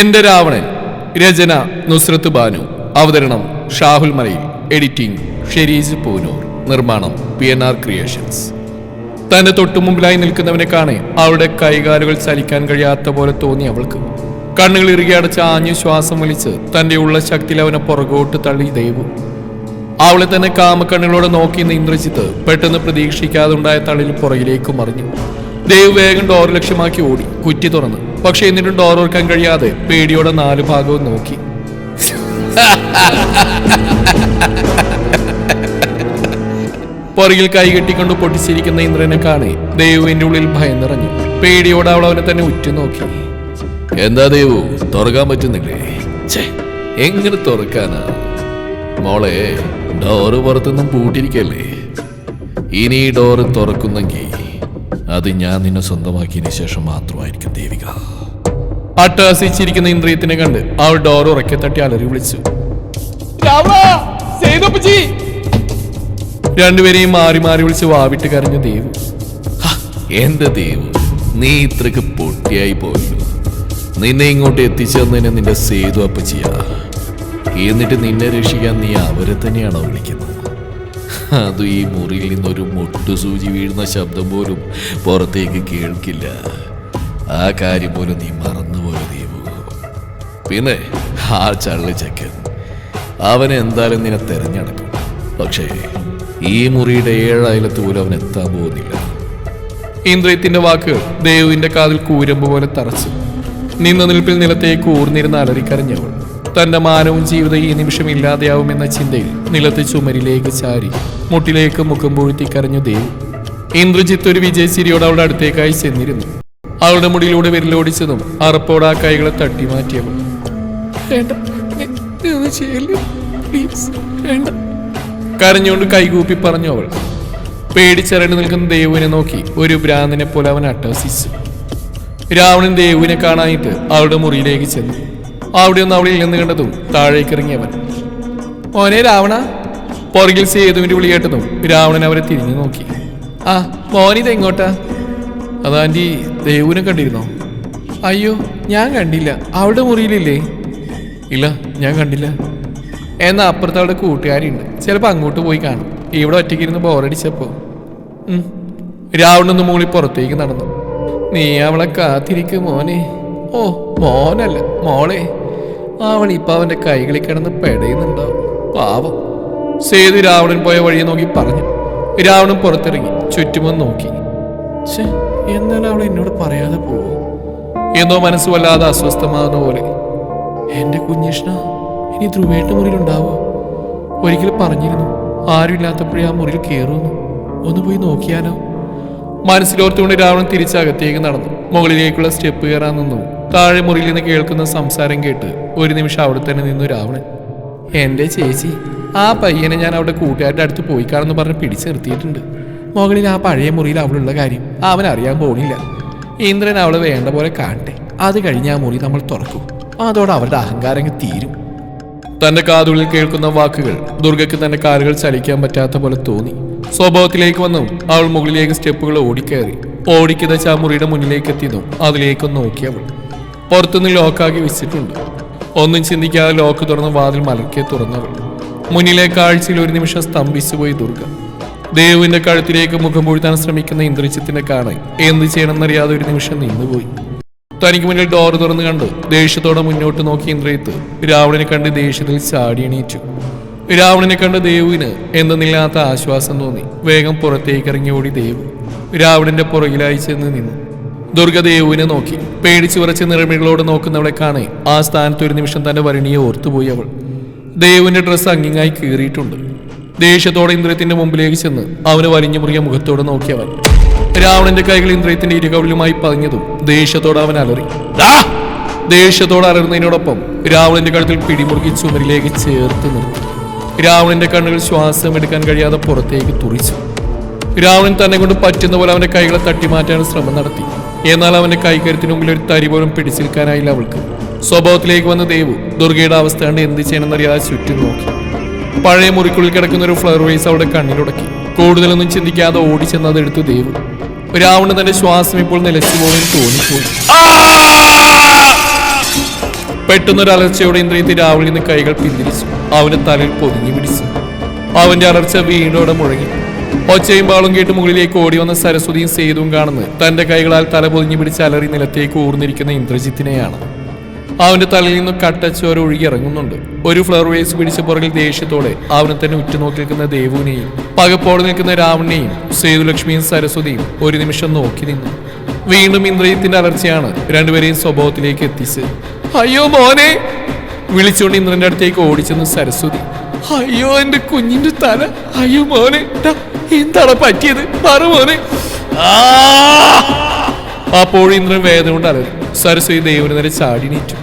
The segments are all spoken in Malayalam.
എന്റെ രാവണൻ രചന നുസ്രത്ത് ബാനു. അവതരണം ഷാഹുൽ മലയിൽ. എഡിറ്റിംഗ് ഷെരീസ് പൂനൂർ. നിർമ്മാണം പി എൻ ആർ ക്രിയേഷൻസ്. തന്റെ തൊട്ടുമുമ്പിലായി നിൽക്കുന്നവനെ കാണെ അവളുടെ കൈകാലുകൾ ചലിക്കാൻ കഴിയാത്ത പോലെ തോന്നി അവൾക്ക്. കണ്ണുകൾ ഇറുകി അടച്ച് ആഞ്ഞു ശ്വാസം വലിച്ച് തന്റെ ഉള്ള ശക്തിയിൽ അവനെ പുറകോട്ട് തള്ളി ദൈവം. അവളെ തന്നെ കാമക്കണ്ണുകളോടെ നോക്കി ഇന്ദ്രജിത്ത് പെട്ടെന്ന് പ്രതീക്ഷിക്കാതെ ഉണ്ടായ തള്ളിൽ പുറകിലേക്ക് മറിഞ്ഞു. ദേവ് വേഗം ഡോർ ലക്ഷ്യമാക്കി ഓടി കുറ്റി തുറന്നു. പക്ഷെ എന്നിട്ടും ഡോർ ഓർക്കാൻ കഴിയാതെ പേടിയോടെ നാല് ഭാഗവും നോക്കി. പുറകിൽ കൈ കെട്ടിക്കൊണ്ട് പൊട്ടിച്ചിരിക്കുന്ന ഇന്ദ്രനെ കാണെ ദേവുവിന്റെ ഉള്ളിൽ ഭയം നിറഞ്ഞു പേടിയോടെ അവൾ അവനെ തന്നെ ഉറ്റുനോക്കി. എന്താ ദേവു? തുറക്കാൻ പറ്റുന്നില്ലേ? എങ്ങനെ തുറക്കാനാ? മോളെ ഡോറ് പുറത്തുനിന്നും പൂട്ടിരിക്കല്ലേ? ഇനി ഈ ഡോറ് തുറക്കുന്നെങ്കിൽ അത് ഞാൻ നിന്നെ സ്വന്തമാക്കിയതിന് ശേഷം മാത്രമായിരിക്കും ദേവിക. അട്ടഹസിച്ചിരിക്കുന്ന ഇന്ദ്രിയത്തിനെ കണ്ട് അവൾ ഡോർ ഉറക്കെ തട്ടി അലറി വിളിച്ചു. രണ്ടുപേരെയും മാറി മാറി വിളിച്ച് വാവിട്ട് കരഞ്ഞ ദേവു. എന്റെ ദേവു നീ ഇത്രക്ക് പൊട്ടിയായി പോയല്ലോ നിന്നെ ഇങ്ങോട്ട് എത്തിച്ചേർന്നതിന് നിന്റെ സേതു അപ്പച്ചിയാ. എന്നിട്ട് നിന്നെ രക്ഷിക്കാൻ നീ അവരെ തന്നെയാണോ വിളിക്കുന്നത്? അതും ഈ മുറിയിൽ നിന്നൊരു മുട്ടുസൂചി വീഴുന്ന ശബ്ദം പോലും പുറത്തേക്ക് കേൾക്കില്ല. ആ കാര്യം പോലും നീ മറന്നുപോയ ദീപു പിന്നെ ആ ചള്ളി ചെക്കൻ അവൻ എന്തായാലും നിന്നെ തെരഞ്ഞെടുക്കും. പക്ഷേ ഈ മുറിയുടെ ഏഴായാലത്ത് പോലും അവൻ എത്താൻ പോകുന്നില്ല. ഇന്ദ്രിയത്തിന്റെ വാക്കുകൾ ദേവുവിന്റെ കാതിൽ കൂരമ്പ് പോലെ തറച്ചു. നിന്ന നിൽപ്പിൽ നിലത്തേക്ക് ഊർന്നിരുന്ന അലറിക്കരഞ്ഞവൾ തന്റെ മാനവും ജീവിതം ഈ നിമിഷം ഇല്ലാതെയാവുമെന്ന ചിന്തയിൽ നിലത്ത് ചുമരിലേക്ക് ചാരി മുട്ടിലേക്ക് മുഖം പൂഴ്ത്തി കരഞ്ഞു ദേവ് ഇന്ദ്രജിത്ത് ഒരു വിജയസിരിയോട് അവളുടെ അടുത്തേക്കായി ചെന്നിരുന്നു. അവളുടെ മുടിയിലൂടെ വിരലോടിച്ചതും അറപ്പോടെ ആ കൈകളെ തട്ടി മാറ്റിയവൾ. പ്ലീസ് കരഞ്ഞുകൊണ്ട് കൈകൂപ്പി പറഞ്ഞു അവൾ. പേടിച്ചരണ്ട് നിൽക്കുന്ന ദേവുവിനെ നോക്കി ഒരു ഭ്രാന്തിനെ പോലെ അവൻ അട്ടഹസിച്ചു. രാവണൻ ദേവുവിനെ കാണാനായിട്ട് അവളുടെ മുറിയിലേക്ക് ചെന്നു. അവിടെ ഒന്ന് അവളിൽ നിന്ന് കണ്ടതും താഴേക്ക് ഇറങ്ങിയവൻ മോനെ രാവണ പുറകിൽ സേതുവിന്റെ വിളി കേട്ടതും രാവണൻ അവരെ തിരിഞ്ഞു നോക്കി. ആ മോനിത് എങ്ങോട്ടാ? അതാന്റി ദേവുവിനെ കണ്ടിരുന്നോ? അയ്യോ ഞാൻ കണ്ടില്ല. അവിടെ മുറിയിലില്ലേ? ഇല്ല ഞാൻ കണ്ടില്ല. എന്നാ അപ്പുറത്ത് അവിടെ കൂട്ടുകാരുണ്ട് ചിലപ്പോൾ അങ്ങോട്ട് പോയി കാണും. ഇവിടെ ഒറ്റയ്ക്കിരുന്ന് ബോറടിച്ചപ്പോൾ. രാവണൊന്ന് മുകളിൽ പുറത്തേക്ക് നടന്നു. നീ അവളെ കാത്തിരിക്കും മോനെ. ഓ മോനല്ല മോളെ. അവൾ ഇപ്പൊ അവന്റെ കൈകളിൽ കിടന്ന് പെടയുന്നുണ്ടാവും പാവം. സേതു രാവണൻ പോയ വഴിയെ നോക്കി പറഞ്ഞു. രാവണൻ പുറത്തിറങ്ങി ചുറ്റുമൊന്ന് നോക്കി. ഛേ എന്നാൽ അവൾ എന്നോട് പറയാതെ പോവും? എന്നോ മനസ്സ് വല്ലാതെ അസ്വസ്ഥമാകുന്ന പോലെ. എന്റെ കുഞ്ഞിഷ്ണ ഇനി ധ്രുവേട്ട മുറിയിലുണ്ടാവോ ഒരിക്കലും പറഞ്ഞിരുന്നു ആരും ആരുമില്ലാത്തപ്പോഴേ ആ മുറിയിൽ കയറുന്നു ഒന്ന് പോയി നോക്കിയാലോ? മനസ്സിലോർത്തുകൊണ്ട് രാവണൻ തിരിച്ചകത്തേക്ക് നടന്നു. മുകളിലേക്കുള്ള സ്റ്റെപ്പ് കയറാൻ നിന്നു. താഴെ മുറിയിൽ നിന്ന് കേൾക്കുന്ന സംസാരം കേട്ട് ഒരു നിമിഷം അവിടെ തന്നെ നിന്നു രാവണൻ. എന്റെ ചേച്ചി ആ പയ്യനെ ഞാൻ അവിടെ കൂട്ടുകാരുടെ അടുത്ത് പോയി കാണുന്നു പറഞ്ഞ് പിടിച്ചു നിർത്തിയിട്ടുണ്ട്. മുകളിൽ ആ പഴയ മുറിയിൽ അവളുള്ള കാര്യം അവൻ അറിയാൻ പോണില്ല. ഇന്ദ്രൻ അവളെ വേണ്ട പോലെ കാണട്ടെ. അത് കഴിഞ്ഞ് ആ മുറി നമ്മൾ തുറക്കും. അതോടെ അവരുടെ അഹങ്കാരങ്ങൾ തീരും. തന്റെ കാതുകളിൽ കേൾക്കുന്ന വാക്കുകൾ ദുർഗയ്ക്ക് തന്റെ കാലുകൾ ചലിക്കാൻ പറ്റാത്ത പോലെ തോന്നി. സ്വഭാവത്തിലേക്ക് വന്നു അവൾ മുകളിലേക്ക് സ്റ്റെപ്പുകൾ ഓടിക്കയറി. ഓടിക്കുന്ന ആ മുറിയുടെ മുന്നിലേക്ക് എത്തിയതും അതിലേക്ക് നോക്കി അവൾ. പുറത്തുനിന്ന് ലോക്കാക്കി വെച്ചിട്ടുണ്ട്. ഒന്നും ചിന്തിക്കാതെ ലോക്ക് തുറന്ന് വാതിൽ മലക്കെ തുറന്നവൾ. മുന്നിലെ കാഴ്ചയിൽ ഒരു നിമിഷം സ്തംഭിച്ചുപോയി ദുർഗ. ദേവുവിന്റെ കഴുത്തിലേക്ക് മുഖം പൂഴ്ത്താൻ ശ്രമിക്കുന്ന ഇന്ദ്രജിത്തിനെ കാണാൻ എന്ത് ചെയ്യണമെന്നറിയാതെ ഒരു നിമിഷം നിന്നുപോയി. തനിക്ക് മുന്നിൽ ഡോർ തുറന്ന് കണ്ട് ദേഷ്യത്തോടെ മുന്നോട്ട് നോക്കി ഇന്ദ്രയത്ത് രാവണനെ കണ്ട് ദേഷ്യത്തിൽ ചാടി എണീറ്റു. രാവണനെ കണ്ട് ദേവുവിന് എന്തെന്നില്ലാത്ത ആശ്വാസം തോന്നി. വേഗം പുറത്തേക്ക് ഇറങ്ങി ഓടി ദേവു. രാവണന്റെ പുറകിലായി ചെന്ന് നിന്നു. ദുർഗ ദേവുവിനെ നോക്കി. പേടിച്ചു വിറച്ച നിറമികളോട് നോക്കുന്നവളെ കാണേ. ആ സ്ഥാനത്ത് ഒരു നിമിഷം തന്റെ വരണിയെ ഓർത്തുപോയി അവൾ. ദേവുവിന്റെ ഡ്രസ്സ് അങ്ങിങ്ങായി കീറിയിട്ടുണ്ട്. ദേഷ്യത്തോടെ ഇന്ദ്രത്തിന്റെ മുമ്പിലേക്ക് ചെന്ന് അവന് വലിഞ്ഞു മുറിയ മുഖത്തോടെ നോക്കിയവൻ രാവണന്റെ കൈകൾ ഇന്ദ്രയത്തിന്റെ ഇരുകവിലുമായി പതിഞ്ഞതും ദേഷ്യത്തോടെ അവൻ അലറി! ദേഷ്യത്തോടെ അലറുന്നതിനോടൊപ്പം രാവണന്റെ കഴുത്തിൽ പിടിമുറുക്കി ചുമരിലേക്ക് ചേർത്ത് നിർത്തി. രാവണന്റെ കണ്ണുകൾ ശ്വാസം എടുക്കാൻ കഴിയാതെ പുറത്തേക്ക് തുറിച്ചു. രാവണൻ തന്നെ കൊണ്ട് പറ്റുന്ന പോലെ അവന്റെ കൈകളെ തട്ടിമാറ്റാൻ ശ്രമം നടത്തി. എന്നാൽ അവന്റെ കൈകരുത്തിന് മുമ്പിൽ ഒരു തരി പോലും പിടിച്ചെടുക്കാനായില്ല അവൾക്ക്. സ്വഭാവത്തിലേക്ക് വന്ന ദേവു ദുർഗയുടെ അവസ്ഥ കണ്ട് എന്ത് ചെയ്യണമെന്നറിയാതെ ചുറ്റും നോക്കി. പഴയ മുറിക്കുള്ളിൽ കിടക്കുന്ന ഒരു ഫ്ലവർ വേസ് അവിടെ കണ്ണിലുടക്കി. കൂടുതലൊന്നും ചിന്തിക്കാതെ ഓടി ഓടിച്ചെന്ന് അതെടുത്തു ദേവു. രാവണ തന്റെ ശ്വാസം ഇപ്പോൾ നിലച്ചു പോകാൻ തോന്നിപ്പോയി. പെട്ടെന്നൊരു അലർച്ചയോടെ ഇന്ദ്രിയത്തിൽ രാവിലെ നിന്ന് കൈകൾ പിന്തിരിച്ചു. അവന്റെ തലയിൽ പൊതിഞ്ഞു പിടിച്ചു. അവന്റെ അലർച്ച വീണ്ടോടെ മുഴങ്ങി. ഒച്ചയും പാളും കേട്ട് മുകളിലേക്ക് ഓടി വന്ന സരസ്വതിയും സേതുവും കാണുന്നത് തന്റെ കൈകളാൽ തല പൊതിഞ്ഞു പിടിച്ച് അലറി നിലത്തേക്ക് ഊർന്നിരിക്കുന്ന ഇന്ദ്രജിത്തിനെയാണ്. അവന്റെ തലയിൽ നിന്ന് കട്ടച്ചോര ഒഴുകി ഇറങ്ങുന്നുണ്ട്. ഒരു ഫ്ലവർ വേസ് പിടിച്ച പുറകിൽ ദേഷ്യത്തോടെ അവനെ തന്നെ ഉറ്റുനോക്കി നിൽക്കുന്ന ദേവുവിനെയും പകപ്പോടെ നിൽക്കുന്ന രാവണനെയും സേതുലക്ഷ്മിയും സരസ്വതിയും ഒരു നിമിഷം നോക്കി നിന്നു. വീണ്ടും ഇന്ദ്രജിത്തിന്റെ അലർച്ചയാണ് രണ്ടുപേരെയും സ്വഭാവത്തിലേക്ക് എത്തിച്ച് അയ്യോ മോനെ! വിളിച്ചുകൊണ്ട് ഇന്ദ്രന്റെ അടുത്തേക്ക് ഓടിച്ചെന്ന് സരസ്വതി. അയ്യോ എന്റെ കുഞ്ഞിന്റെ തല. അയ്യോ മോനെ എന്താണ് പറ്റിയത്? പറ മോനെ. ആ! അപ്പോൾ ഇന്ദ്രൻ വേദന കൊണ്ട് സരസ്വതി ദേവന് നേരെ ചാടി നീറ്റു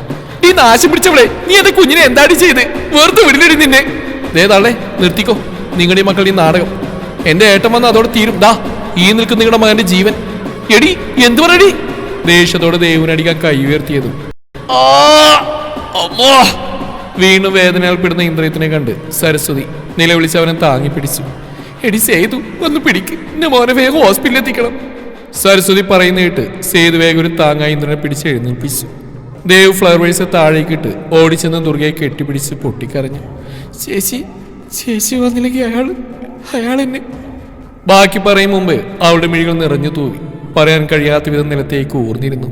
ഈ നാശം പിടിച്ചവളെ നീ എന്റെ കുഞ്ഞിനെ എന്താടി ചെയ്ത്? വെറുതെ വിടില്ലടി നിന്നെ. ദേതാളെ നിർത്തിക്കോ. നിങ്ങളുടെ മക്കൾ ഈ നാടകം. എന്റെ ഏട്ടൻ വന്ന് അതോടെ തീരും. ദാ ഈ നിൽക്കുന്ന നിങ്ങളുടെ മകന്റെ ജീവൻ. എടി എന്തു പറയടി? ദേഷ്യത്തോടെ ദേവനടിക്കാൻ കൈ ഉയർത്തിയതും! വീണ്ടും വേദനയാൽപ്പെടുന്ന ഇന്ദ്രിയത്തിനെ കണ്ട് സരസ്വതി നിലവിളിച്ച് അവനെ താങ്ങി പിടിച്ചു. എടി സേതു ഒന്ന് പിടിക്ക്. എന്റെ മോനെ വേഗം ഹോസ്പിറ്റലിൽ എത്തിക്കണം സരസ്വതി പറയുന്ന കേട്ട് സേതു വേഗം ഒരു താങ്ങായി ഇന്ദ്രനെ പിടിച്ച് എഴുന്നേൽപ്പിച്ചു. ദേവ് ഫ്ലവർവേഴ്സ് താഴേക്കിട്ട് ഓടിച്ചെന്ന് ദുർഗയെ കെട്ടിപ്പിടിച്ച് പൊട്ടിക്കറിഞ്ഞു ചേച്ചി ചേച്ചി വന്നില്ലെങ്കിൽ അയാൾ അയാൾ എന്നെ ബാക്കി പറയും മുമ്പ് അവളുടെ മിഴികൾ നിറഞ്ഞു തൂവി. പറയാൻ കഴിയാത്ത വിധം നിലത്തേക്ക് ഊർന്നിരുന്നു.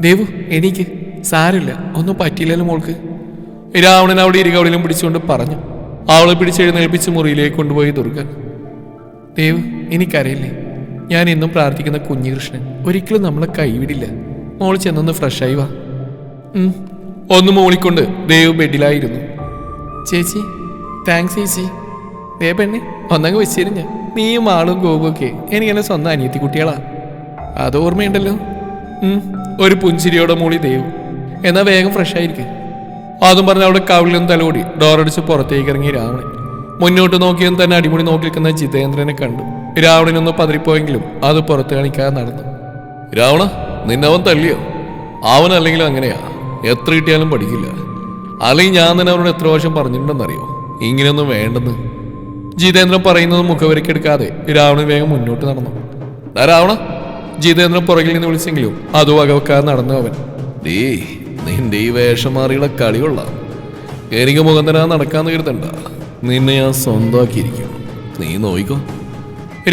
ദേവു എനിക്ക് സാരമില്ല. ഒന്നും പറ്റിയില്ലല്ലോ മോൾക്ക്. രാവണൻ അവിടെ ഇരുകവളിലും പിടിച്ചുകൊണ്ട് പറഞ്ഞു. അവളെ പിടിച്ചെഴുന്നേൽപ്പിച്ച് മുറിയിലേക്ക് കൊണ്ടുപോയി ദുർഗൻ. ദേവ് എനിക്കറിയില്ലേ ഞാൻ എന്നും പ്രാർത്ഥിക്കുന്ന കുഞ്ഞികൃഷ്ണൻ ഒരിക്കലും നമ്മളെ കൈവിടില്ല. മോൾ ചെന്നൊന്ന് ഫ്രഷായി വാ. ഒന്ന് മോളിക്കൊണ്ട് ദേവ് ബെഡിലായിരുന്നു. ചേച്ചി താങ്ക്സ് ചേച്ചി. ദേ പെണ്ണെ ഒന്നങ്ങ് വെച്ചിരുന്ന നീയും ആളും ഗോപുമൊക്കെ എനിക്കെന്നെ സ്വന്തം അനിയത്തി കുട്ടികളാ അത് ഓർമ്മയുണ്ടല്ലോ. ഒരു പുഞ്ചിരിയോടെ മൂളി ദേവ്. എന്നാ വേഗം ഫ്രഷ് ആയിരിക്കും അതും പറഞ്ഞ അവിടെ കവിളിലും തലോടി ഡോറടിച്ച് പുറത്തേക്ക് ഇറങ്ങി രാവണൻ. മുന്നോട്ട് നോക്കിയും തന്നെ അടിമുടി നോക്കി നിൽക്കുന്ന ജിതേന്ദ്രനെ കണ്ടു. രാവണനൊന്ന് പതറിപ്പോയെങ്കിലും അത് പുറത്ത് കാണിക്കാൻ നടന്നു. രാവണ നിന്നവൻ തല്ലിയോ? അവനല്ലെങ്കിലും അങ്ങനെയാ. എത്ര കിട്ടിയാലും പഠിക്കില്ല. അല്ലെങ്കിൽ ഞാൻ തന്നെ അവനോട് എത്ര വർഷം പറഞ്ഞിട്ടുണ്ടെന്നറിയോ? ഇങ്ങനെയൊന്നും വേണ്ടെന്ന്. ജിതേന്ദ്രൻ പറയുന്നത് മുഖവരക്കെടുക്കാതെ രാവണൻ വേഗം മുന്നോട്ട് നടന്നു. രാവണ ജിതേന്ദ്രൻ പുറകിൽ നിന്ന് വിളിച്ചെങ്കിലും അത് വകവെക്കാതെ നടന്നു അവൻ. ഡീ നിന്റെ ഈ വേഷം മാറിയുള്ള കളികൊള്ളാം എനിക്ക് മുഖന്തരാ നടക്കാന്ന് കരുതണ്ട. നിന്നെ ഞാൻ സ്വന്തമാക്കിയിരിക്കും. നീ നോയിക്കോ.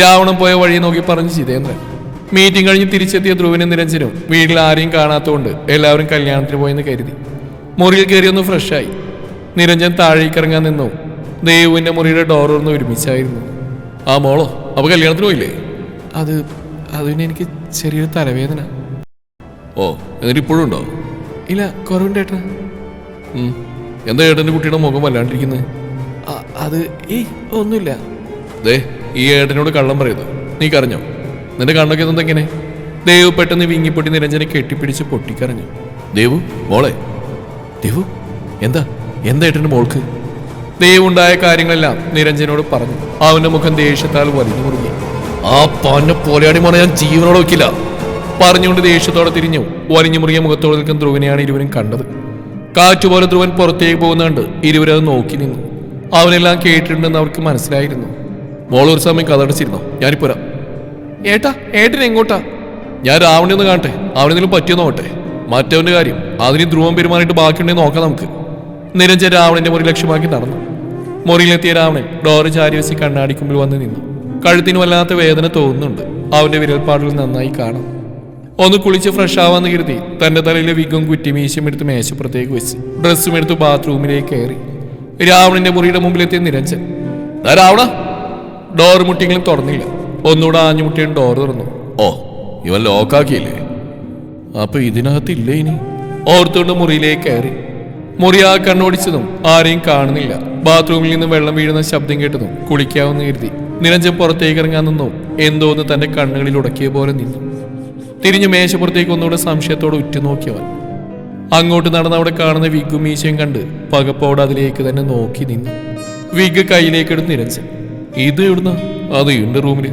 രാവണൻ പോയ വഴി നോക്കി പറഞ്ഞു ജിതേന്ദ്രൻ. മീറ്റിംഗ് കഴിഞ്ഞ് തിരിച്ചെത്തിയ ധ്രുവനും നിരഞ്ജനും വീട്ടിൽ ആരെയും കാണാത്തതുകൊണ്ട് എല്ലാവരും കല്യാണത്തിന് പോയെന്ന് കരുതി. മുറിയിൽ കയറി ഒന്ന് ഫ്രഷായി. നിരഞ്ജൻ താഴേക്കിറങ്ങാൻ നിന്നു. ദേവുവിന്റെ മുറിയുടെ ഡോർ തുറന്ന് ഒരുമിച്ചായിരുന്നു. ആ മോളോ അപ്പൊ കല്യാണത്തിന് പോയില്ലേ? അത് അതിന് എനിക്ക് ചെറിയൊരു തലവേദന. ഓ എന്നിട്ട് ഇപ്പോഴും ഉണ്ടോ? ഇല്ല കുറവുണ്ട് ഏട്ടാ. ഉം. എന്താ ഏട്ടന്റെ കുട്ടിയുടെ മുഖം വല്ലാണ്ടിരിക്കുന്നത് അത് ഈ ഒന്നുമില്ല. ദേ ഈ ഏട്ടനോട് കള്ളം പറയുന്നു. നീ കറിഞ്ഞോ നിന്റെ കണ്ണൊക്കെ എന്തെങ്ങനെ ദേവു പെട്ടെന്ന് വിങ്ങിപ്പൊട്ടി നിരഞ്ജനെ കെട്ടിപ്പിടിച്ച് പൊട്ടിക്കറിഞ്ഞു ദേവു മോളെ. ദേവു എന്താ? എന്താ ഏട്ടന്റെ മോൾക്ക്? ദേവുണ്ടായ കാര്യങ്ങളെല്ലാം നിരഞ്ജനോട് പറഞ്ഞു. അവന്റെ മുഖം ദേഷ്യത്താൽ വലിഞ്ഞു മുറുകി ആ പാന്നെ പോലെയാടി മോനെ ഞാൻ ജീവനോട് വെക്കില്ല പറഞ്ഞുകൊണ്ട് ദേഷ്യത്തോടെ തിരിഞ്ഞു. വലിഞ്ഞു മുറിയ മുഖത്തോടെ നിൽക്കുന്ന ധ്രുവനെയാണ് ഇരുവരും കണ്ടത്. കാറ്റുപോലെ ധ്രുവൻ പുറത്തേക്ക് പോകുന്നുണ്ട് ഇരുവരത് നോക്കി നിന്നു. അവനെല്ലാം കേട്ടിട്ടുണ്ടെന്ന് അവർക്ക് മനസ്സിലായിരുന്നു. മോൾ ഒരു സമയം കഥടച്ചിരുന്നോ ഞാനിപ്പോ വരാം. ഏട്ടാ ഏട്ടൻ എങ്ങോട്ടാ? ഞാൻ രാവണി ഒന്ന് കാണട്ടെ. അവനെന്തെങ്കിലും പറ്റിയോ നോക്കട്ടെ. മറ്റവന്റെ കാര്യം. അതിന് ധ്രുവം പെരുമാറിയിട്ട് ബാക്കിയുണ്ടെങ്കിൽ നോക്കാം നമുക്ക്. നിരഞ്ജൻ രാവണന്റെ മുറി ലക്ഷ്യമാക്കി നടന്നു. മുറിയിലെത്തിയ രാവണൻ ഡോറ് ചാരി വെച്ച് കണ്ണാടിക്കുമ്പിൽ വന്ന് നിന്നു. കഴുത്തിന് വല്ലാത്ത വേദന തോന്നുന്നുണ്ട്. അവന്റെ വിരൽപ്പാടുകൾ നന്നായി കാണാം. ഒന്ന് കുളിച്ച് ഫ്രഷ് ആവാന്ന് കരുതി. തന്റെ തലയിലെ വിഗും കുറ്റി മീശം എടുത്ത് മേശപ്പുറത്തേക്ക് വെച്ച്. ഡ്രസ്സും എടുത്ത് ബാത്റൂമിലേക്ക് കയറി. രാവണന്റെ മുറിയുടെ മുമ്പിലെത്തിയ നിരഞ്ജൻ. "ദാ രാവണ. ഡോർ മുട്ടിയെങ്കിലും തുറന്നില്ല. ഒന്നുകൂടെ ആഞ്ഞുമുട്ടിയും ഡോർ തുറന്നു. ഓ ഇവൻ ലോക്കാക്കിയില്ലേ അപ്പൊ ഇതിനകത്ത് ഇല്ലേ ഇനി? ഓർത്തുകൊണ്ട് മുറിയിലേക്ക് കയറി. മുറി ആ കണ്ണോടിച്ചതും ആരെയും കാണുന്നില്ല. ബാത്റൂമിൽ നിന്ന് വെള്ളം വീഴുന്ന ശബ്ദം കേട്ടതും കുളിക്കാവുന്ന കരുതി. നിരഞ്ജൻ പുറത്തേക്ക് ഇറങ്ങാൻ നിന്നു. എന്തോന്ന് തന്റെ കണ്ണുകളിൽ ഉടക്കിയ പോലെ നിന്നു. തിരിഞ്ഞ് മേശപ്പുറത്തേക്ക് ഒന്നുകൂടെ സംശയത്തോടെ ഉറ്റുനോക്കിയവൻ. അങ്ങോട്ട് നടന്ന് അവിടെ കാണുന്ന വിഗു മീശയും കണ്ട് പകപ്പോടെ അതിലേക്ക് തന്നെ നോക്കി നിന്നു. വിഗ് കയ്യിലേക്ക് എടുത്ത് നിരഞ്ജൻ ഇത് എവിടുന്ന? അത് ഉണ്ട് റൂമിൽ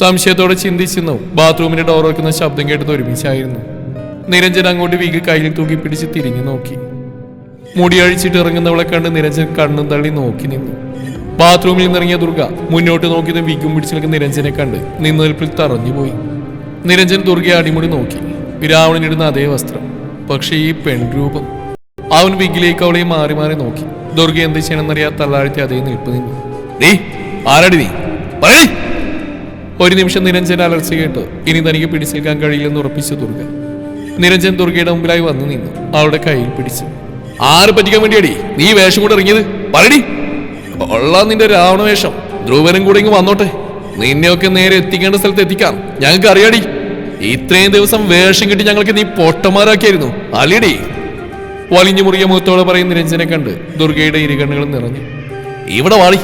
സംശയത്തോടെ ചിന്തിച്ചിരുന്നു ബാത്റൂമിന്റെ ഡോർ വയ്ക്കുന്ന ശബ്ദം കേട്ടത് ഒരുമിച്ചായിരുന്നു. നിരഞ്ജൻ അങ്ങോട്ട് വിഗ് കയ്യിൽ തൂക്കി പിടിച്ച് തിരിഞ്ഞു നോക്കി. മുടി അഴിച്ചിട്ട് ഇറങ്ങുന്നവളെ കണ്ട് നിരഞ്ജൻ കണ്ണും തള്ളി നോക്കി നിന്നു. ബാത്റൂമിൽ നിന്നിറങ്ങിയ ദുർഗ മുന്നോട്ട് നോക്കിയത് വിഗും പിടിച്ചു നിൽക്കുന്ന നിരഞ്ജനെ കണ്ട് നിന്നൽപ്പിൽ തറഞ്ഞുപോയി നിരഞ്ജൻ ദുർഗയെ അടിമുടി നോക്കി. രാവണനിടുന്ന അതേ വസ്ത്രം. പക്ഷേ ഈ പെൺരൂപം. അവൻ വിഗിലേക്ക് അവളെ മാറി മാറി നോക്കി. ദുർഗ എന്ത് ചെയ്യണമെന്നറിയാത്ത തള്ളാഴ്ത്തി അതേ നിൽപ്പ് നിന്നു. നീ ആരാടി നീ? പറയേ. ഒരു നിമിഷം നിരഞ്ജൻ അലർച്ച കേട്ട് ഇനി തനിക്ക് പിടിച്ചേൽക്കാൻ കഴിയില്ലെന്ന് ഉറപ്പിച്ചു ദുർഗ നിരഞ്ജൻ ദുർഗയുടെ മുമ്പിലായി വന്നു നിന്നു. അവളുടെ കയ്യിൽ പിടിച്ചു. ആരെ പറ്റിക്കാൻ വേണ്ടിയടി? നീ വേഷം കൂടെ ഇറങ്ങിയത്? പറയടി. ഉള്ള നിന്റെ രാവണ വേഷം ധ്രുവനും കൂടെ ഇങ്ങ് വന്നോട്ടെ. നിന്നെയൊക്കെ നേരെ എത്തിക്കേണ്ട സ്ഥലത്ത് എത്തിക്കാം. ഞങ്ങൾക്ക് അറിയാടി ഇത്രയും ദിവസം വേഷം കിട്ടി ഞങ്ങൾക്ക് നീ പൊട്ടന്മാരാക്കിയായിരുന്നു. അലിടി വലിഞ്ഞു മുറിയ മുഖത്തോടെ പറയും നിരഞ്ജനെ കണ്ട് ദുർഗയുടെ ഇരുകണ്ണുകളും നിറഞ്ഞു. ഇവിടെ വാളി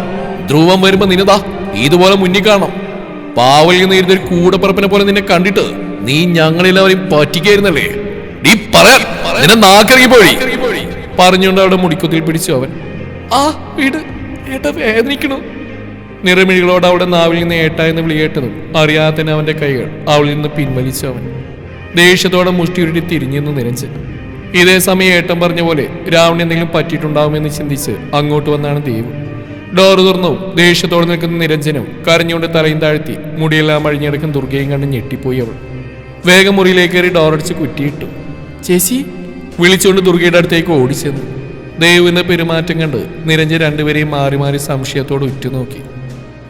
ധ്രുവം വരുമ്പോ നിന്നതാ ഇതുപോലെ മുന്നിൽ കാണണം. പാവലിൽ നിന്ന് ഇരുന്നൊരു കൂടപ്പറപ്പിനെ പോലെ നിന്നെ കണ്ടിട്ട് നീ ഞങ്ങളെല്ലാവരെയും പറ്റിക്കായിരുന്നല്ലേ? നീ പറയാൻ പോയി. പറഞ്ഞുകൊണ്ട് അവിടെ മുടിക്കുത്തിൽ പിടിച്ചു അവൻ. ആ വീട് ഏട്ടാ വേദനിക്കണു. നിറമിഴികളോട് അവിടെ നാവിൽ നിന്ന് ഏട്ട എന്ന് വിളി കേട്ടതും അറിയാതെ തന്നെ അവന്റെ കൈകൾ അവളിൽ നിന്ന് പിൻവലിച്ചു അവൻ. ദേഷ്യത്തോടെ മുഷ്ടിയുരുട്ടി തിരിഞ്ഞു നിന്ന് നിരഞ്ജൻ. ഇതേ സമയം ഏട്ടൻ പറഞ്ഞ പോലെ രാവണി എന്തെങ്കിലും പറ്റിയിട്ടുണ്ടാവുമെന്ന് ചിന്തിച്ച് അങ്ങോട്ട് വന്നാണ് ദേവ്. ഡോറ് തുറന്നു ദേഷ്യത്തോടെ നിൽക്കുന്ന നിരഞ്ജനും കരഞ്ഞുകൊണ്ട് തലയും താഴ്ത്തി മുടിയെല്ലാം അഴിഞ്ഞെടുക്കും ദുർഗയും കണ്ട് ഞെട്ടിപ്പോയി അവൾ. വേഗം മുറിയിലേക്ക് കയറി ഡോറടിച്ച് കുറ്റിയിട്ടു. ചേച്ചി? വിളിച്ചുകൊണ്ട് ദുർഗയുടെ അടുത്തേക്ക് ഓടിച്ചെന്നു. ദേവിന്റെ പെരുമാറ്റം കണ്ട് നിരഞ്ജൻ രണ്ടുപേരെയും മാറി മാറി സംശയത്തോടെ ഉറ്റുനോക്കി.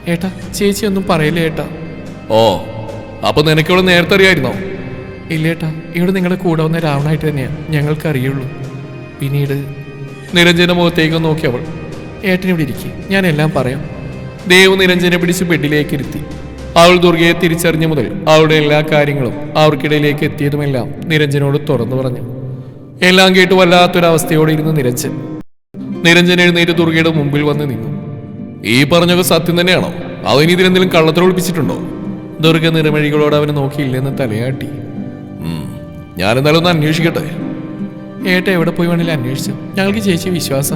ഏട്ടാ ചേച്ചി ഒന്നും പറയില്ലേ ഏട്ടാ. ഓ അപ്പൊ നിനക്കിവിടെ നേരത്തെ അറിയായിരുന്നോ? ഇല്ലേട്ടാ ഇവിടെ നിങ്ങളുടെ കൂടെ വന്ന രാവണായിട്ട് തന്നെയാ ഞങ്ങൾക്ക് അറിയുള്ളൂ. പിന്നീട് നിരഞ്ജന മുഖത്തേക്ക് നോക്കി അവൾ. ഏട്ടൻ ഇവിടെ ഇരിക്കെ ഞാൻ എല്ലാം പറയാം. ദേവ് നിരഞ്ജനെ പിടിച്ച് ബെഡിലേക്ക് ഇരുത്തി. അവൾ ദുർഗയെ തിരിച്ചറിഞ്ഞ മുതൽ അവളുടെ എല്ലാ കാര്യങ്ങളും അവർക്കിടയിലേക്ക് എത്തിയതുമെല്ലാം നിരഞ്ജനോട് തുറന്നു പറഞ്ഞു. എല്ലാം കേട്ട് വല്ലാത്തൊരവസ്ഥയോടെ ഇരുന്ന് നിരഞ്ജൻ. നിരഞ്ജൻ എഴുന്നേറ്റ് ദുർഗയുടെ മുമ്പിൽ വന്ന് നിന്നു. ഈ പറഞ്ഞൊക്കെ സത്യം തന്നെയാണോ? അവൻ ഇതിലെന്തെങ്കിലും കള്ളത്തിൽ ഒളിപ്പിച്ചിട്ടുണ്ടോ? ദുർഗ നിറമഴികളോട് അവനെ നോക്കിയില്ലെന്ന് തലയാട്ടി. ഞാൻ ഞാനെന്തായാലും ഒന്ന് അന്വേഷിക്കട്ടെ. ഏട്ട എവിടെ പോയി വേണേലും അന്വേഷിച്ചു. ഞങ്ങൾക്ക് ചേച്ചി വിശ്വാസ.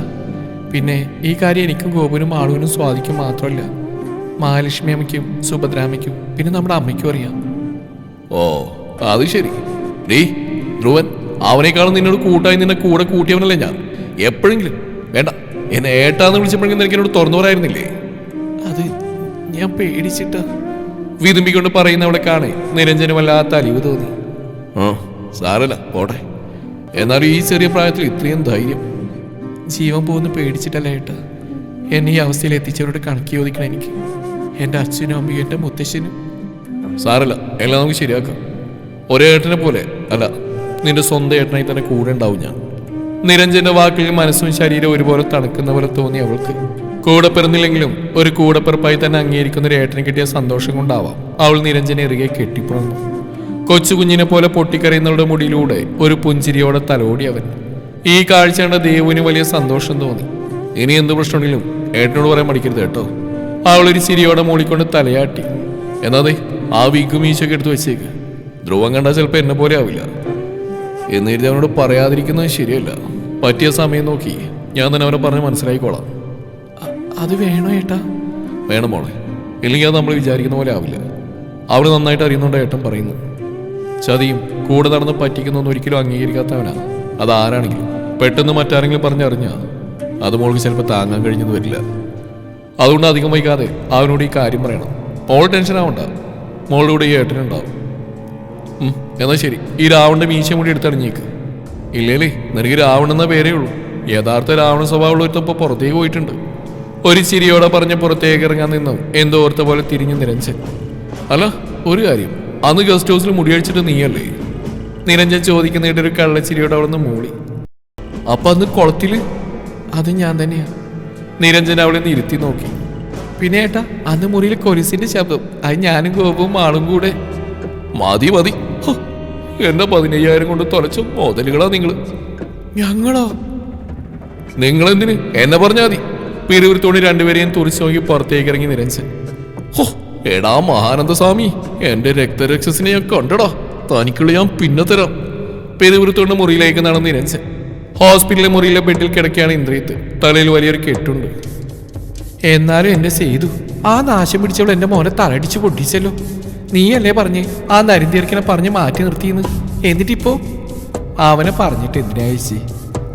പിന്നെ ഈ കാര്യം എനിക്കും ഗോപുനും ആളുവിനും സ്വാധിക്കും മാത്രമല്ല. മഹാലക്ഷ്മി അമ്മയ്ക്കും സുഭദ്രാമയ്ക്കും പിന്നെ നമ്മുടെ അമ്മയ്ക്കും അറിയാം. ഓ അത് ശരി. ഡീ ധ്രുവൻ അവനേക്കാളും നിന്നോട് കൂട്ടായി നിന്നെ കൂടെ കൂട്ടിയവനല്ലേ ഞാൻ. എപ്പോഴെങ്കിലും എന്നെ ഏട്ടാന്ന് വിളിച്ചപ്പോഴെങ്കിലും എനിക്ക് എന്നോട് തുറന്നു പറയായിരുന്നില്ലേ അത് ഞാൻ പേടിച്ചിട്ട്. വിതുമ്പിക്കൊണ്ട് പറയുന്നവളെ കാണേ നിരഞ്ജന് വല്ലാത്ത അലിവ് തോന്നി. ആ സാറല്ല പോട്ടെ. എന്നാലും ഈ ചെറിയ പ്രായത്തിൽ ഇത്രയും ധൈര്യം. ജീവൻ പോകുന്ന പേടിച്ചിട്ടല്ല ഏട്ടാ? എന്നെ ഈ അവസ്ഥയിൽ എത്തിച്ചവരോട് കണക്കി ചോദിക്കണം എനിക്ക്. എന്റെ അച്ഛനും അമ്മയും എന്റെ മുത്തശ്ശനും. സാറല്ല എല്ലാം നമുക്ക് ശരിയാക്കാം. ഒരേ ഏട്ടനെ പോലെ അല്ല നിന്റെ സ്വന്തം ഏട്ടനായി തന്നെ കൂടെ ഉണ്ടാവും ഞാൻ. നിരഞ്ജന്റെ വാക്കിൽ മനസ്സും ശരീരവും ഒരുപോലെ തണുക്കുന്ന പോലെ തോന്നി അവൾക്ക്. കൂടെ പിറന്നില്ലെങ്കിലും ഒരു കൂടപ്പിറപ്പായി തന്നെ അംഗീകരിക്കുന്ന ഒരു ഏട്ടന് കിട്ടിയ സന്തോഷം കൊണ്ടാവാം. അവൾ നിരഞ്ജനെ ഇറുകെ കെട്ടിപ്പുറന്നു. കൊച്ചു കുഞ്ഞിനെ പോലെ പൊട്ടിക്കറിയുന്നവരുടെ മുടിയിലൂടെ ഒരു പുഞ്ചിരിയോടെ തലോടി അവൻ. ഈ കാഴ്ച കണ്ട ദേവുവിന് വലിയ സന്തോഷം തോന്നി. ഇനി എന്ത് പ്രശ്നമുണ്ടെങ്കിലും ഏട്ടനോട് പറയാൻ മടിക്കരുത് കേട്ടോ. അവളൊരു ചിരിയോടെ മൂളിക്കൊണ്ട് തലയാട്ടി. എന്നാതെ ആ വീക്കും ഈശോക്കെ എടുത്ത് വെച്ചേക്ക്. ധ്രുവം കണ്ടാൽ ചിലപ്പോൾ എന്നെ പോലെ ആവില്ല. എന്ന് കരുതി അവനോട് പറയാതിരിക്കുന്നത് ശരിയല്ല. പറ്റിയ സമയം നോക്കി. ഞാൻ തന്നെ അവനെ പറഞ്ഞ് മനസ്സിലാക്കിക്കോളാം അത് വേണോ ഏട്ടാ? വേണം മോളെ. ഇല്ലെങ്കിൽ അത് നമ്മൾ വിചാരിക്കുന്ന പോലെ ആവില്ല. അവൾ നന്നായിട്ട് അറിയുന്നുണ്ട് ഏട്ടൻ പറയുന്നു. ചതിയും കൂടെ നടന്ന് പറ്റിക്കുന്നൊന്നും ഒരിക്കലും അംഗീകരിക്കാത്തവനാ. അത് ആരാണെങ്കിലും. പെട്ടെന്ന് മറ്റാരെങ്കിലും പറഞ്ഞറിഞ്ഞാ അത് മോൾക്ക് ചിലപ്പോൾ താങ്ങാൻ കഴിഞ്ഞെന്ന് വരില്ല. അതുകൊണ്ട് അധികം വൈകാതെ അവനോട് ഈ കാര്യം പറയണം. മോൾ ടെൻഷൻ ആവണ്ട. മോളുടെ കൂടെ ഈ ഏട്ടനുണ്ടാവും എന്നാൽ ശരി. ഈ രാവണിന്റെ മീശ കൂടി എടുത്തറിഞ്ഞേക്ക് ഇല്ലേലേ നിനക്ക് രാവണ എന്ന പേരേ ഉള്ളൂ. യഥാർത്ഥ രാവണ സ്വഭാവമുള്ള ഒരുത്തപ്പൊ പുറത്തേക്ക് പോയിട്ടുണ്ട്. ഒരു ചിരിയോടെ പറഞ്ഞ് പുറത്തേക്ക് ഇറങ്ങാൻ നിന്നു. എന്തോ ഓർത്ത പോലെ തിരിഞ്ഞു നിരഞ്ജൻ. അല്ല ഒരു കാര്യം. അന്ന് ഗസ്റ്റ് ഹൗസിൽ മുടിയടിച്ചിട്ട് നീയല്ലേ? നിരഞ്ജൻ ചോദിക്കുന്നതിന്റെ ഒരു കള്ളച്ചിരിയോടെ അവിടെ നിന്ന് മൂളി. അപ്പൊ അന്ന് കുളത്തിൽ? അത് ഞാൻ തന്നെയാ. നിരഞ്ജൻ അവളെ ഒന്ന് ഇരുത്തി നോക്കി. പിന്നെ ഏട്ടാ അന്ന് മുറിയിൽ കൊരിസിന്റെ ശബ്ദം. അത് ഞാനും ഗോപവും ആളും കൂടെ. മതി മതി. എന്റെ പതിനയ്യായിരം കൊണ്ട് തുലച്ച മുതലുകളാ നിങ്ങൾ. ഞങ്ങളോ? നിങ്ങളെന്തിന്? എന്നെ പറഞ്ഞാ മതി. പിരിവിരുത്തോണി രണ്ടുപേരെയും തുറിച്ചു നോക്കി പുറത്തേക്ക് ഇറങ്ങി നിരഞ്ജൻ. ഹോ എടാ മഹാനന്ദ സ്വാമി എന്റെ രക്തരക്ഷസിനെ ഞാൻ കണ്ടടാ. തനിക്കുള്ള ഞാൻ പിന്നെ തരാം. പെരുവിരുത്തോണ്ട് മുറിയിലേക്ക് നടന്ന് നിരഞ്ജൻ. ഹോസ്പിറ്റലിലെ മുറിയിലെ ബെഡിൽ കിടക്കുകയാണ് ഇന്ദ്രിയത്ത് തലയിൽ വലിയൊരു കെട്ടുണ്ട്. എന്നാലും എന്നെ ചെയ്തു. ആ നാശം പിടിച്ചവൾ എന്റെ മോനെ തലടിച്ച് പൊട്ടിച്ചല്ലോ. നീയല്ലേ പറഞ്ഞേ ആ നരിന്തിയർക്കിനെ പറഞ്ഞ് മാറ്റി നിർത്തിയെന്ന്? എന്നിട്ടിപ്പോ അവനെ പറഞ്ഞിട്ട് എന്തിനാഴ്ച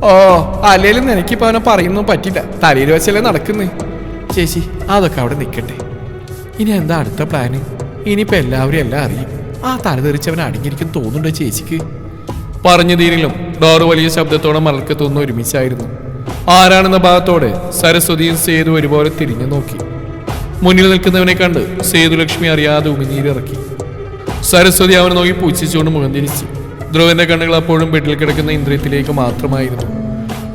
ഓ അല്ലേലും നിനക്കിപ്പോ അവനെ പറയുന്നു പറ്റില്ല. തലയിൽ വെച്ചല്ലേ നടക്കുന്നേ. ചേച്ചി അതൊക്കെ അവിടെ നിൽക്കട്ടെ ഇനി എന്താ അടുത്ത പ്ലാന് ഇനിയിപ്പോൾ എല്ലാവരും എല്ലാം അറിയും. ആ തല തെറിച്ചവൻ അടങ്ങിയിരിക്കും തോന്നുന്നുണ്ടോ ചേച്ചിക്ക്? പറഞ്ഞു തീരിലും ഡോറ് വലിയ ശബ്ദത്തോടെ മലക്കത്തൊന്നും ഒരുമിച്ചായിരുന്നു. ആരാണെന്ന ഭാഗത്തോടെ സരസ്വതിയും സേതു ഒരുപോലെ തിരിഞ്ഞു നോക്കി. മുന്നിൽ നിൽക്കുന്നവനെ കണ്ട് സേതുലക്ഷ്മി അറിയാതെ ഉമിനീരിറക്കി സരസ്വതി അവനെ നോക്കി പൂച്ചിച്ചുകൊണ്ട് മുഖം തിരിച്ചു. ധ്രുവന്റെ കണ്ണുകൾ അപ്പോഴും ബെഡിൽ കിടക്കുന്ന ഇന്ദ്രിയത്തിലേക്ക് മാത്രമായിരുന്നു.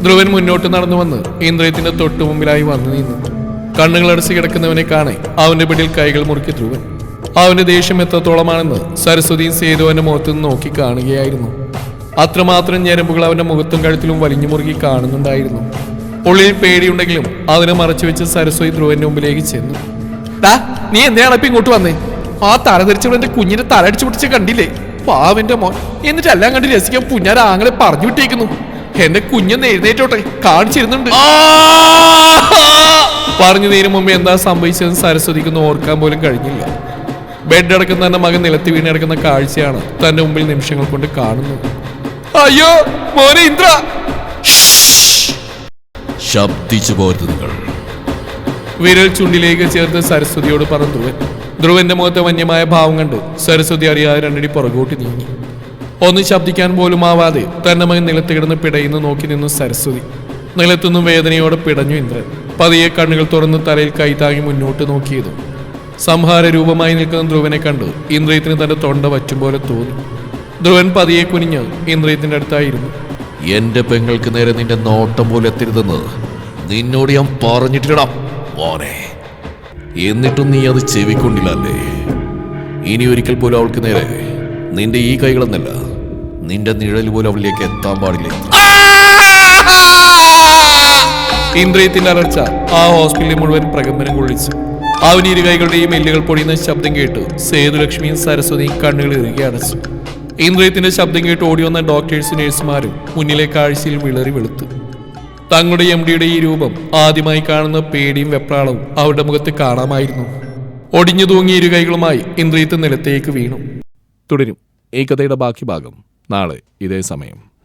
ധ്രുവൻ മുന്നോട്ട് നടന്നു വന്ന് ഇന്ദ്രിയത്തിന്റെ തൊട്ടു മുമ്പിലായി വന്നു നിന്നു. കണ്ണുകൾ അടച്ചു കിടക്കുന്നവനെ കാണെ അവന്റെ പിടിയിൽ കൈകൾ മുറുക്കി ധ്രുവൻ. അവന്റെ ദേഷ്യം എത്രത്തോളമാണെന്ന് സരസ്വതിയും സേതു അവന്റെ മുഖത്ത് നിന്ന് നോക്കി കാണുകയായിരുന്നു. അത്രമാത്രം ഞരമ്പുകൾ അവന്റെ മുഖത്തും കഴുത്തിലും വലിഞ്ഞു മുറുകി കാണുന്നുണ്ടായിരുന്നു. ഉള്ളിൽ പേടിയുണ്ടെങ്കിലും അതിനെ മറച്ചു വെച്ച് സരസ്വതി ധ്രുവന്റെ മുമ്പിലേക്ക് ചെന്നു. "ദാ, നീ എന്തിനാണ് ഇപ്പൊ ഇങ്ങോട്ട് വന്നേ? ആ തല ധരിച്ചവൾ എന്റെ തല അടിച്ചു പിടിച്ച് കണ്ടില്ലേ? പാവന്റെ മോൻ. എന്നിട്ട് എല്ലാം കണ്ട് രസിക്കാൻ കുഞ്ഞാൻ ആങ്ങളെ പറഞ്ഞു വിട്ടേക്കുന്നു. എന്റെ കുഞ്ഞൊന്ന് എഴുന്നേറ്റോട്ടെ കാണിച്ചിരുന്നുണ്ട്. പറഞ്ഞു നേരം മുമ്പ് എന്താ സംഭവിച്ചതെന്ന് സരസ്വതിക്കൊന്നും ഓർക്കാൻ പോലും കഴിഞ്ഞില്ല. ബെഡ് അടക്കുന്ന തന്റെ മകൻ നിലത്തി വീണ് കിടക്കുന്ന കാഴ്ചയാണ് തന്റെ മുമ്പിൽ നിമിഷങ്ങൾ കൊണ്ട് കാണുന്നത്. അയ്യോ മോനെ ഇന്ദ്ര! ശബ്ദിച്ചു പോരുത് നിങ്ങൾ. വിരൽ ചുണ്ടിലേക്ക് ചേർത്ത് സരസ്വതിയോട് പറഞ്ഞു ധ്രുവൻ ധ്രുവന്റെ മുഖത്തെ വന്യമായ ഭാവം കണ്ട് സരസ്വതി അറിയാതെ രണ്ടടി പുറകോട്ട് നീങ്ങി. ഒന്ന് ശബ്ദിക്കാൻ പോലും ആവാതെ തന്റെ മകൻ നിലത്ത് കിടന്ന് പിടയുന്നു നോക്കി നിന്നു സരസ്വതി. നിലത്തുനിന്നും വേദനയോടെ പിടഞ്ഞു ഇന്ദ്രൻ. പതിയെ കണ്ണുകൾ തുറന്ന് തലയിൽ കൈതാങ്ങി മുന്നോട്ട് നോക്കിയതും. സംഹാര രൂപമായി നിൽക്കുന്ന ധ്രുവനെ കണ്ട് ഇന്ദ്രയത്തിന് തന്റെ തൊണ്ട വറ്റും പോലെ തോന്നി. ധ്രുവൻ പതിയെ കുനിഞ്ഞ് ഇന്ദ്രയത്തിന്റെ അടുത്തായിരുന്നു. എന്റെ പെങ്ങൾക്ക് നേരെ നിന്റെ നോട്ടം പോലെ എത്തരുതെന്ന് നിന്നോട് ഞാൻ പറഞ്ഞിട്ടില്ലടാ. മോനെ. എന്നിട്ടും നീ അത് ചെവിക്കൊണ്ടില്ലല്ലേ? ഇനി ഒരിക്കൽ പോലും അവൾക്ക് നേരെ നിന്റെ ഈ കൈകളെന്നല്ല നിന്റെ നിഴൽ പോലും അവളിലേക്ക് എത്താൻ പാടില്ല. ഇന്ദ്രിയത്തിന്റെ അലർച്ച ആ ഹോസ്പിറ്റലിൽ മുഴുവൻ പ്രകമ്പനം കൊള്ളിച്ചു. അവൻ ഇരു കൈകളുടെയും എല്ലുകൾ പൊടിയുന്ന ശബ്ദം കേട്ട് സേതുലക്ഷ്മിയും സരസ്വതിയും കണ്ണുകൾ ഇറുകി അടച്ചു ഇന്ദ്രിയത്തിന്റെ ശബ്ദം കേട്ട് ഓടി വന്ന ഡോക്ടേഴ്സും നഴ്സുമാരും മുന്നിലെ കാഴ്ചയിൽ വിളറി വെളുത്തു. തങ്ങളുടെ എം ഡിയുടെ ഈ രൂപം ആദ്യമായി കാണുന്ന പേടിയും വെപ്രാളവും അവരുടെ മുഖത്ത് കാണാമായിരുന്നു. ഒടിഞ്ഞു തൂങ്ങിയ ഇരു കൈകളുമായി ഇന്ദ്രിയത്ത് നിലത്തേക്ക് വീണു. തുടരും. ഈ കഥയുടെ ബാക്കി ഭാഗം. നാളെ ഇതേ സമയം.